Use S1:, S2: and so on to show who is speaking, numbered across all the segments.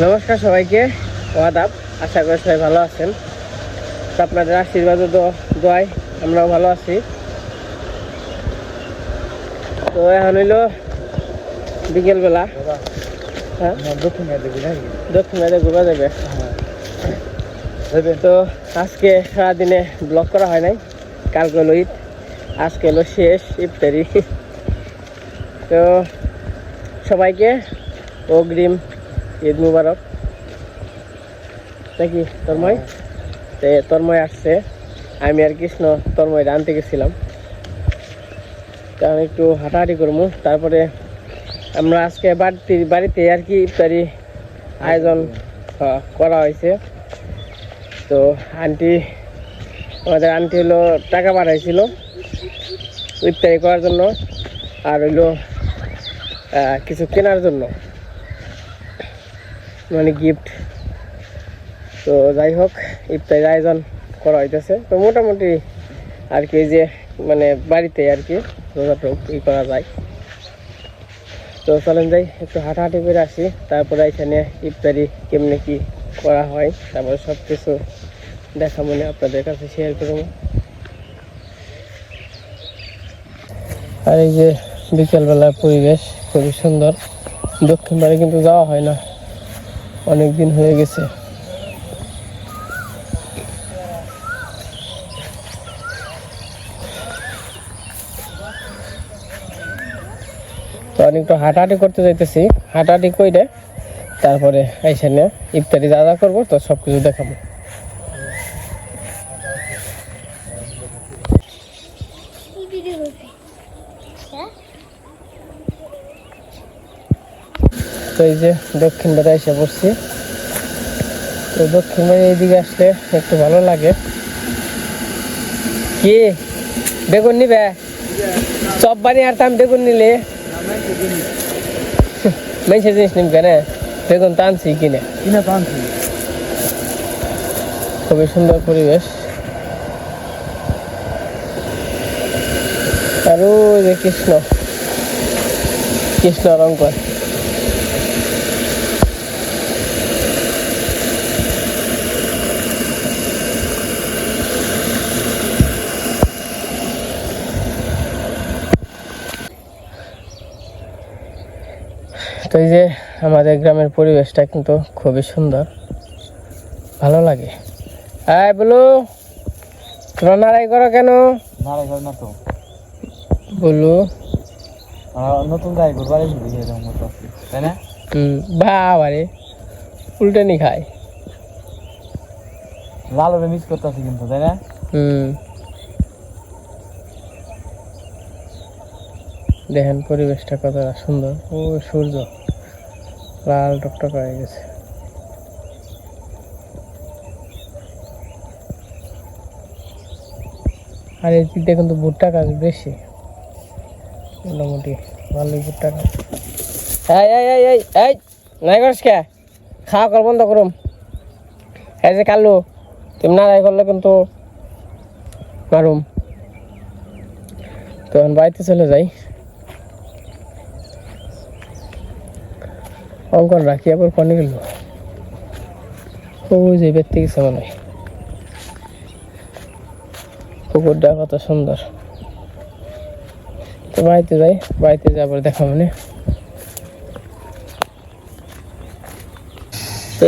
S1: নমস্কার সবাইকে ওয়াদাব আশা করি সবাই ভালো আছেন। তো আপনাদের আশীর্বাদ ও দোয়া- দোয়ায় আমরাও ভালো আছি। তো এখন হইল বিকেলবেলা। হ্যাঁ?
S2: দক্ষিণ
S1: মেয়েদের ঘুরা যাবে। তো আজকে সারাদিনে ব্লগ করা হয় নাই। কালকে হলো ঈদ আজকে হলো শেষ ইফতারি। তো সবাইকে অগ্রিম ঈদ মুবারক। নাকি তন্ময়? তে তন্ময় আসছে। আমি আর কৃষ্ণ তন্ময় আনতে গেছিলাম। কারণ একটু হাঁটাহাঁটি করব। তারপরে আমরা আজকে বাড়িতে বাড়িতে আর কি ইফতারি আয়োজন করা হয়েছে। তো আন্টি, আমাদের আন্টি হলো টাকা পাঠাইছিল ইফতারি করার জন্য। আর হইল কিছু কেনার জন্য। মানে গিফট তো যাই হোক ইফতারির আয়োজন করা হইতেছে। তো মোটামুটি আর কি যে মানে বাড়িতে আর কি যতটুক ই করা যায়। তো চলেন যাই, একটু হাঁটাহাঁটি করে আসি। তারপরে এখানে ইফতারি কেমনে কি করা হয়, তারপরে সব কিছু দেখা মনে আপনাদের কাছে শেয়ার করব। আর এই যে বিকেলবেলার পরিবেশ খুবই সুন্দর। দক্ষিণ বাড়ি কিন্তু যাওয়া হয় না। অনেক দিন হয়ে গেছে। তো আমি একটু হাঁটাহাঁটি করতে যাইতেছি। হাঁটাহাঁটি করে তারপরে এইখানে ইফতারি যা যা করব তো সব কিছু দেখাবো। তো এই যে দক্ষিণ বেড়া এসে পড়ছি। তো দক্ষিণ বেড়া এইদিকে আসলে একটু ভালো লাগে। কি? বেগুন নিবে? চপ বানিয়ে আর তাম বেগুন নিলে? মেনসে জিনিস নিম কেন বেগুন টানছি কিনে।
S2: কিনা তো আনছি।
S1: খুবই সুন্দর পরিবেশ। আর ওই যে কৃষ্ণ। কৃষ্ণ রঙ্কর তো এই যে আমাদের গ্রামের পরিবেশটা কিন্তু খুবই সুন্দর। ভালো লাগে। হ্যাঁ বলো তোমরা নাড়াই করো কেন?
S2: নাড়াই ঘর না তো।
S1: বলু।
S2: নতুন তাই না?
S1: হুম বাবারে উল্টানি খায়।
S2: লালরে মিস করতেছি কিন্তু তাই না?
S1: হুম। দেখেন পরিবেশটা কতটা সুন্দর। ও সূর্য। লাল টকটক হয়ে গেছে। আর এই দিকটা কিন্তু ভুট্টা গাছ বেশি। মোটামুটি ভালোই ভুট্টা গাছ। এই এই নাই করিস কে? খাওয়া কর বন্ধ করুম। এই যে কালু, তুমি না রাই করলে কিন্তু মারুম। তো এখন বাড়িতে চলে যাই। অঙ্কন রাখি, আবার কনে গেল। ওই যে থেকে গেছে মনে পুকুরটা কত সুন্দর। তো বাড়িতে যাই, বাড়িতে যাবার দেখা মানে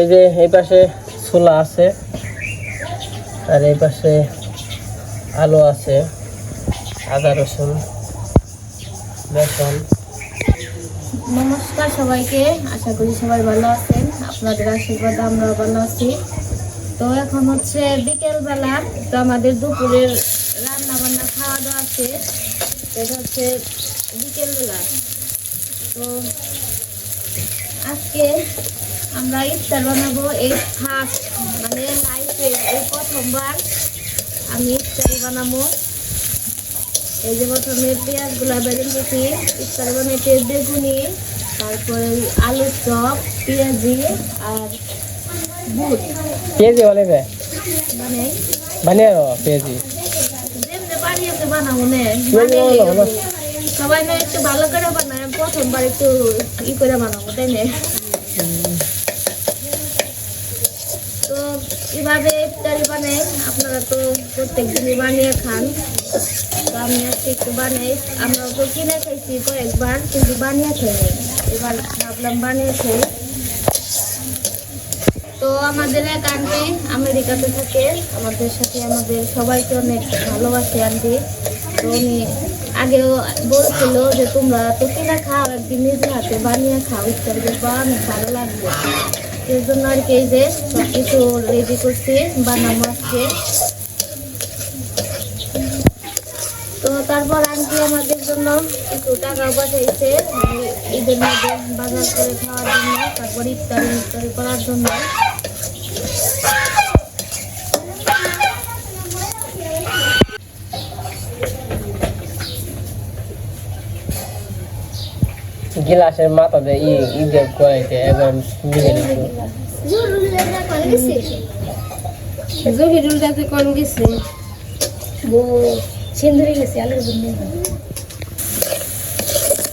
S1: এই যে এই পাশে ছোলা আছে, আর এই পাশে আলু আছে, আদা রসুন, বেসন।
S3: নমস্কার সবাইকে, আশা করি সবাই ভালো আছেন। আপনাদের আশীর্বাদ আমরা ভালো আছি। তো এখন হচ্ছে বিকেল বেলা তো আমাদের দুপুরের রান্না বান্না খাওয়া দাওয়া আছে এটা হচ্ছে বিকেল বেলা তো আজকে আমরা ইফতার বানাবো এই ফার্স্ট মানে লাইফে এই প্রথমবার। আমি ইফতারি বানাবো। এই যে প্রথমে পেঁয়াজগুলা বেগুন কুচি ইফতারে বানাইতে বেগুনি তারপরে আলুর চপ পেঁয়াজি আর বুট।
S1: পেঁয়াজি বলে
S3: মানে
S1: বানিয়ে পেঁয়াজি?
S3: বানাবো নে।
S1: পেঁয়াজি।
S3: সবাই না একটু ভালো করে বানায় প্রথমবার একটু ই করে বানাবো তাই না? এভাবে ইফতারি বানাই, আপনারা তো প্রত্যেক দিনই বানিয়ে খান। তো আমি আজকে একটু বানাই। আমরা তো কিনে খাইছি কয়েকবার, কিন্তু বানিয়ে খাই এবার ভাবলাম বানিয়ে খাই। তো আমাদের এক আন্টি আমেরিকাতে থাকে। আমাদের সাথে আমাদের সবাইকে অনেক ভালোবাসে আন্টি তো উনি আগেও বলছিল যে, তোমরা তো কিনে খাও, একদিন নিজে হাতে বানিয়ে খাও। দেখবা অনেক ভালো লাগবে। এর জন্য আর কি যে সব রেডি করছি বানানো আজকে। তো তারপর আন্টি আমাদের জন্য কিছু টাকা পাঠাইছে এই ঈদের মধ্যে বাজার করে খাওয়ার জন্য, তারপর ইফতারি ইফতারি করার জন্য।
S1: গিলাসের মাথা দিয়ে ই ঈদের করাইতে একবার মিলে দিত
S3: জহিরুল কোন গেছে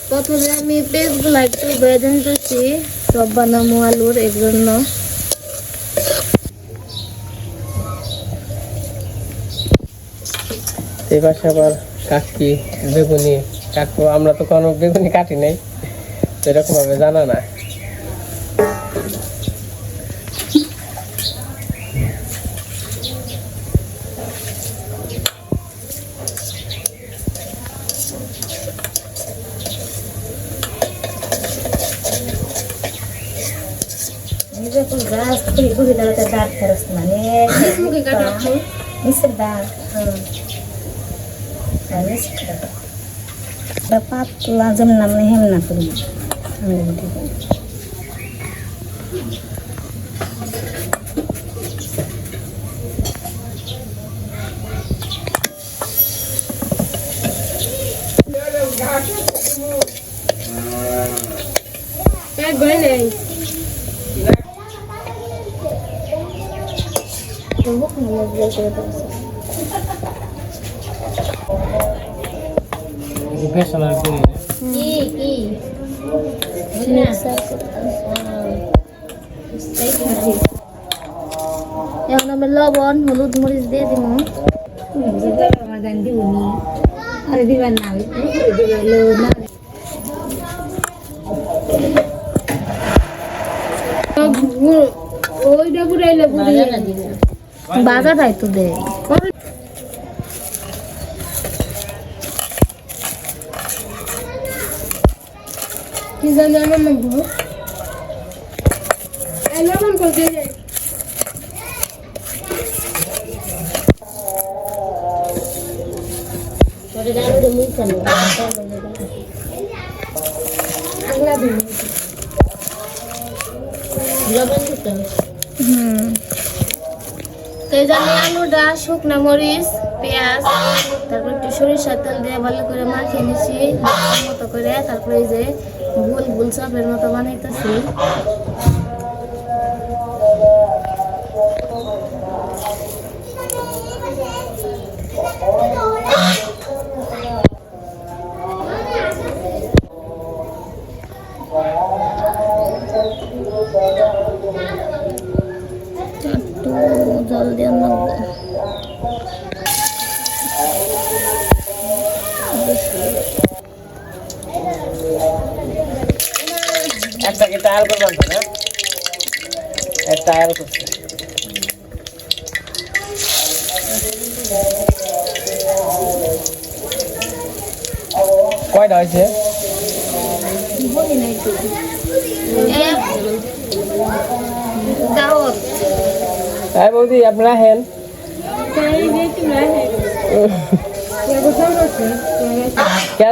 S3: প্রথমে আমি একটু আলুর
S1: পাশে আবার কাকি, বেগুনি কাকু, আমরা তো কোনো বেগুনি কাটি নাই। এরকম ভাবে জানা না
S4: খুলি খুলি দাঁড়াতে দাঁত খরচ মানে
S3: মুখে কাটা
S4: নিচের দাঁত পাতলা যেমন নাম হেম না করি আমি বলি।
S3: একবারে নেই
S1: বেসন
S3: লবণ হলুদ মরিচ দিয়ে দিব। বাজাটাই তো দে কি জানি আমার মধ্যে এমন করতে যাই তো জন্য আলুটা শুকনো মরিচ পেঁয়াজ তারপর একটু সরিষার তেল দিয়ে ভালো করে মাখিয়ে নিছি মতো করে তারপরে এই যে গোল গোল চাপের মতো বানাইতেছি একটা
S1: কি টায়ার করবেন না? টায়ার করছে। কয়টা হয়েছে? হ্যাঁ বৌদি আপনারা হেন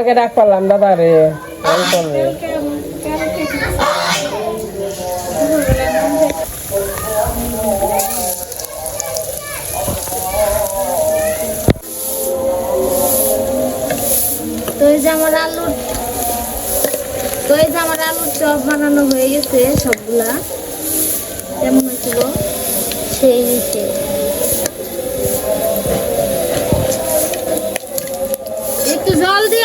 S1: কে ডাক পারলাম দাদা রে
S3: তো এই যে আমার আলুর তো এই যে আমার আলুর চপ বানানো হয়ে গেছে সবগুলা কেমন হয়েছিল সেই হয়েছে একটু জল দিয়ে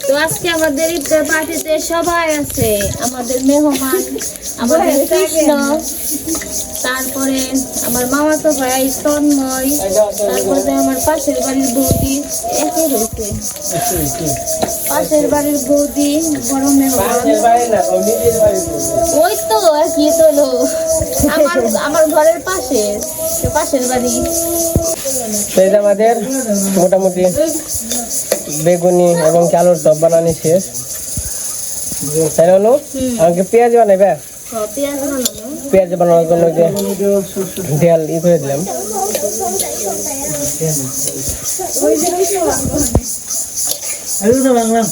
S4: তো
S3: আজকে আমাদের ইফতার পার্টিতে সবাই আছে আমাদের মেহমান আমাদের কৃষ্ণ তারপরে আমার মামা তো ভাই তন্ময় তারপরে আমার পাশের বাড়ির বৌদি একই হয়েছে পাশের বাড়ির বৌদি বড় মেহমান। ওই তো আর কি তো হলো। আমার আমার ঘরের পাশে পাশের বাড়ি।
S1: আমাদের মোটামুটি বেগুনি এবং আলুর চপ বানানি শেষ। তাই হলো অনু? আমাকে পেঁয়াজ বানাবে
S3: পেঁয়াজ
S1: বানানোর জন্য যে দেয়াল ই করে দিলাম।
S2: বাংলা।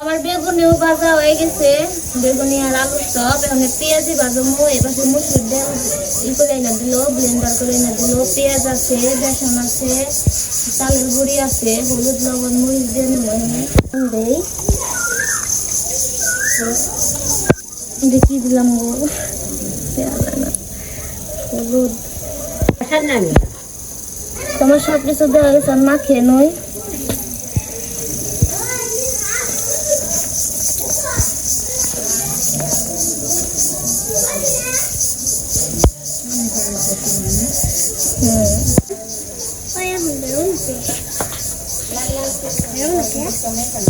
S3: আমার বেগুনিও ভাজা হয়ে গেছে। বেগুনি আর আলুর সব এখন পেঁয়াজি ভাজমু এপাশে মুসুর ডাল ই করে না দিল ব্লেন্ডার করে না দিল। পেঁয়াজ আছে বেসন আছে চালের গুঁড়ি আছে হলুদ লবণ মরিচ দিয়ে নেব দেই দেখি দিলাম গো? হলুদ। তোমার সব কিছু দেওয়া গেছে মাখিয়ে নই।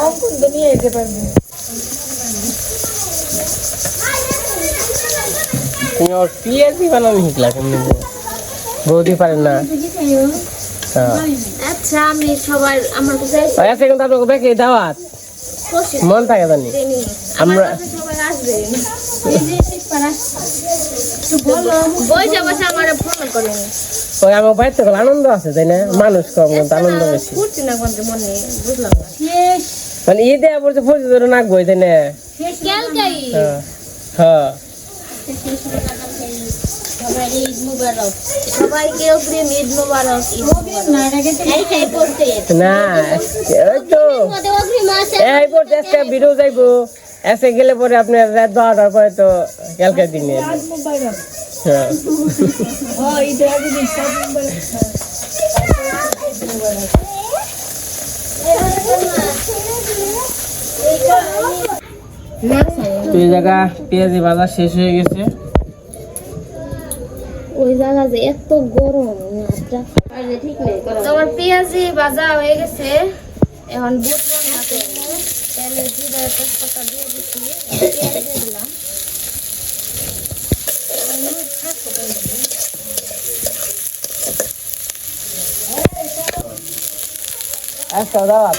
S3: তো।
S1: তুমি ওর বানানো শিখলা বৌদি পারেন না।
S3: আচ্ছা আমি সবার আমার কাছে
S1: ওই আছে আপনাকে ব্যাকে দাওয়াত। মন থাকে জানি।
S3: আমার
S1: আমরা-
S3: ফোন করেন।
S1: ওই আনন্দ আছে তাই না? মানুষ কম আনন্দ বেশি।
S3: মনে বুঝলাম না।
S1: মানে ঈদে পড়ছে ফুটছে ধরে নাক না হ্যাঁ হ্যাঁ।
S5: এই।
S1: না ওই তো। এই পড়ছে আজকে ভিডিও যাইবো এসে গেলে পরে আপনার রাত বারোটার পরে তো কালকের দিনে হ্যাঁ। তো এই জায়গা পেঁয়াজি বাজার শেষ হয়ে গেছে।
S3: ওই জায়গা যে এত গরম তোমার পেঁয়াজি ভাজা হয়ে গেছে। এখন বুট রান্না করব। তেলে জিরা তেজপাতা দিয়ে দিচ্ছি পেঁয়াজ দিয়ে দিলাম
S1: আচ্ছা দাওয়াত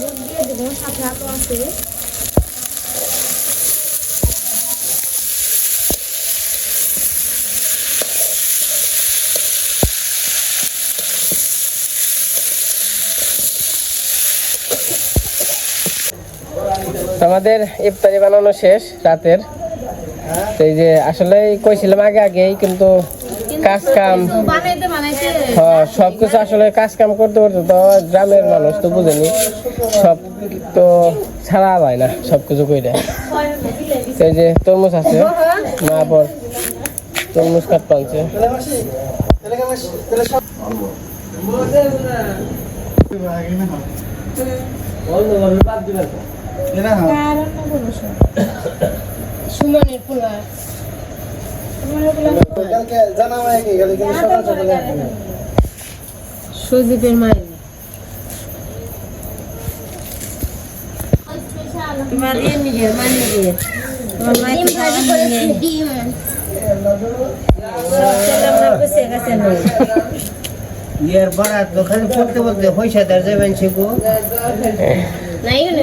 S3: দুধ দিয়ে সাথে আছে।
S1: আমাদের ইফতারি বানানো শেষ রাতের। এই যে আসলে কইছিলাম আগে আগেই, কিন্তু কাজ কাম। হ্যাঁ সব কিছু আসলে কাজ কাম করতে করতে তো গ্রামের মানুষ তো বুঝেনি। সব তো ছাড়া হয় না সব কিছু কইরা। তো এই যে তরমুজ আছে, মা পর তরমুজ কাট পানছে।
S3: সুমনের পোলা সুদীপের মায়ের ইয়ে
S5: ভাজি করেছি ডিম।
S2: ইয়ের বারাত ওখানে পড়তে বলতে পয়সা দেওয়া যাবেন সেগো
S3: না এগুলো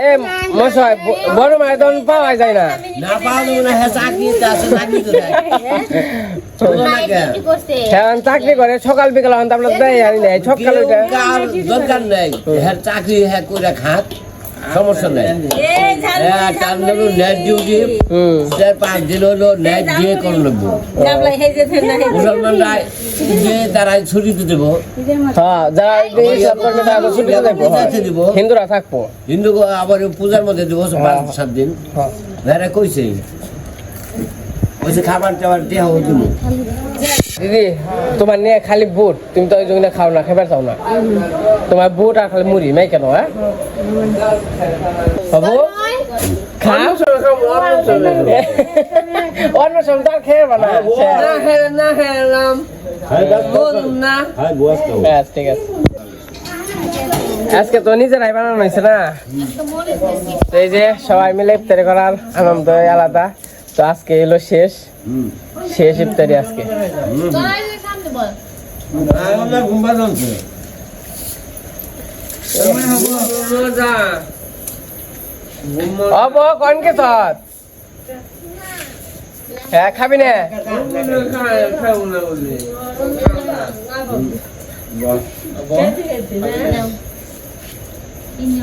S1: এ বড় মায়ের দন পাওয়া যায় না।
S2: না হ্যাঁ চাকরি
S1: করে, সকাল বিকাল হন আপনার দেয়
S2: দরকার হ্যাঁ চাকরি হ্যাঁ করে খাত। সমস্যা নেই। হ্যাঁ তার নেব নেট ডিউটি সে পাঁচ দিন হলো নেট দিয়ে করে নেব। মুসলমানরা যে তারা ছুটিতে দেবো।
S1: হ্যাঁ হ্যাঁ।
S2: দিব।
S1: হিন্দুরা থাকব।
S2: হিন্দু আবার পূজার মধ্যে দিব পাঁচ সাত দিন।
S1: হ্যাঁ।
S2: ভেড়া কইছে কইছে খাবার টাবার দেহ দিব
S1: দিদি তোমার নিয়ে খালি বুট। তুমি তো ওই জন্য খাও না খেবার চাও না। তোমার বুট আর খালি মুড়ি নাই কেন হ্যাঁ? বাবু খাও অন্য সময় তো খেয়ে না। না খেয়ে না খেলাম না। ঠিক আছে। আজকে তো নিজেরাই বানানো হয়েছে না? এই যে সবাই মিলে ইফতারি করার আনন্দ আলাদা। তো আজকে এলো শেষ। শেষ ইফতারি আজকে। অব কোন কে হ্যাঁ খাবি না।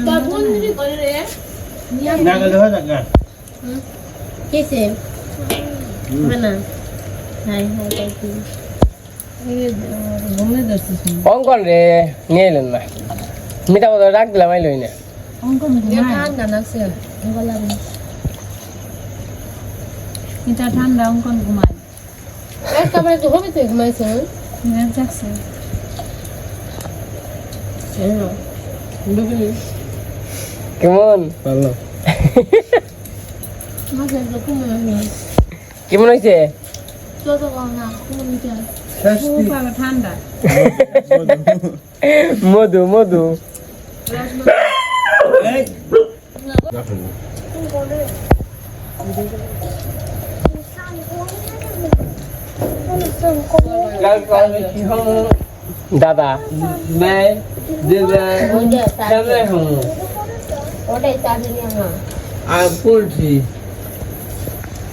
S5: তোর বোন যদি করে
S2: না গেলে হয় না
S3: কেসে না হাই হাই কাকি ঘুমে ধরছিস
S1: অঙ্কন রে নিয়ে এলেন না মিঠা বোধ ডাক দিলাম আইলই না
S3: অঙ্কন ঠান্ডা লাগছে গলা এটা ঠান্ডা অঙ্কন ঘুমায়
S5: একেবারে তো হবে তো ঘুমাইছে
S3: যাচ্ছে
S1: কেমন ভালো
S5: মাঝে তো ঘুমানো
S1: কেমন হয়েছে? মধু মধু। দাদা।
S2: मैं दे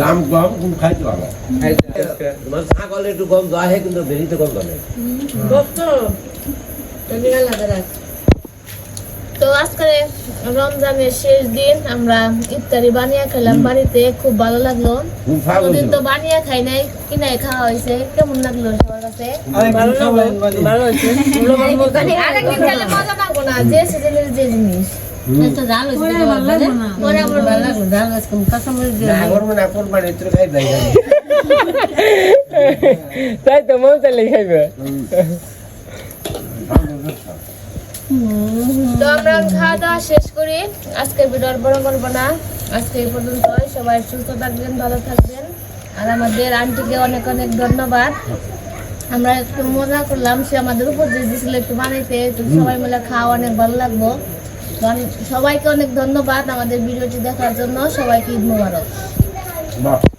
S2: দাম কম কিন্তু খাইতে ভালো তোমার ছাগল একটু কম দেওয়া হয় কিন্তু বেরিতে কম দেওয়া নেই
S3: তো আজকে রমজানের শেষ দিন আমরা ইফতারি বানিয়ে খেলাম। বাড়িতে খুব ভালো লাগল। কোনদিন তো বানিয়ে খাই নাই কিনাই খাওয়া হয়েছে। কেমন লাগল সবার কাছে? আরেকদিন খেলে মজা লাগবো না যে সিজনের যে জিনিস।
S2: দেয়।
S1: তাই তো মন চাইলে খাইবে।
S3: তো আমরা খাওয়া দাওয়া শেষ করি। আজকের ভিডিও বড় করব না। আজকে এই পর্যন্ত সবাই সুস্থ থাকবেন ভালো থাকবেন। আর আমাদের আন্টিকে অনেক অনেক ধন্যবাদ। আমরা একটু মজা করলাম সে আমাদের উপর যে দিয়েছিল একটু বানাইতে একটু সবাই মিলে খাওয়া অনেক ভালো লাগবো সবাইকে অনেক ধন্যবাদ আমাদের ভিডিওটি দেখার জন্য সবাইকে ঈদ।